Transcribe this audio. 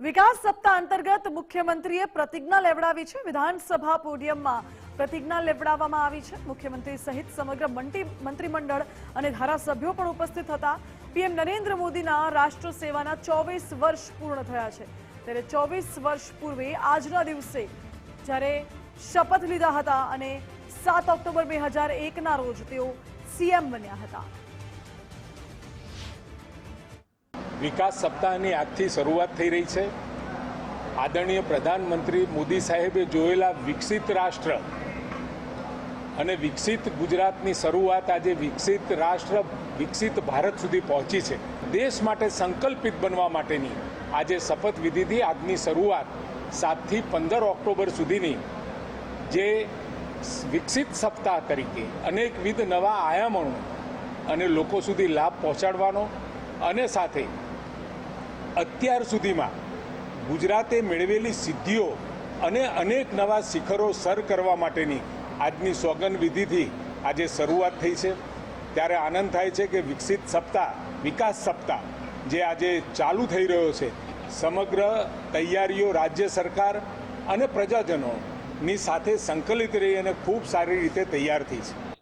વિકાસ સપ્તાહ અંતર્ગત મુખ્યમંત્રીએ પ્રતિજ્ઞા લેવડાવી છે. વિધાનસભા પોડિયમમાં પ્રતિજ્ઞા લેવડાવવામાં આવી છે. મુખ્યમંત્રી સહિત સમગ્ર મંત્રીમંડળ અને ધારાસભ્યો પણ ઉપસ્થિત હતા. પીએમ નરેન્દ્ર મોદીના રાષ્ટ્ર સેવાના ચોવીસ વર્ષ પૂર્ણ થયા છે. ત્યારે ચોવીસ વર્ષ પૂર્વે આજના દિવસે જ્યારે શપથ લીધા હતા અને સાત ઓક્ટોબર બે હજાર એકના રોજ તેઓ સીએમ બન્યા હતા. વિકાસ સપ્તાહની આજથી શરૂઆત થઈ રહી છે. આદરણીય પ્રધાનમંત્રી મોદી સાહેબે જોયેલા વિકસિત રાષ્ટ્ર અને વિકસિત ગુજરાતની શરૂઆત આજે વિકસિત રાષ્ટ્ર, વિકસિત ભારત સુધી પહોંચી છે. દેશ માટે સંકલ્પિત બનવા માટેની આજે શપથવિધિથી આજની શરૂઆત સાતથી પંદર ઓક્ટોબર સુધીની જે વિકસિત સપ્તાહ તરીકે અનેકવિધ નવા આયામો અને લોકો સુધી લાભ પહોંચાડવાનો અને સાથે અત્યાર સુધીમાં ગુજરાતે મેળવેલી સિદ્ધિઓ અને અનેક નવા શિખરો સર કરવા માટેની આજની સોગંદ વિધિથી આજે શરૂઆત થઈ છે. ત્યારે આનંદ થાય છે કે વિકસિત સપ્તાહ, વિકાસ સપ્તાહ જે આજે ચાલુ થઈ રહ્યો છે. સમગ્ર તૈયારીઓ રાજ્ય સરકાર અને પ્રજાજનોની સાથે સંકલિત રહી અને ખૂબ સારી રીતે તૈયાર થઈ છે.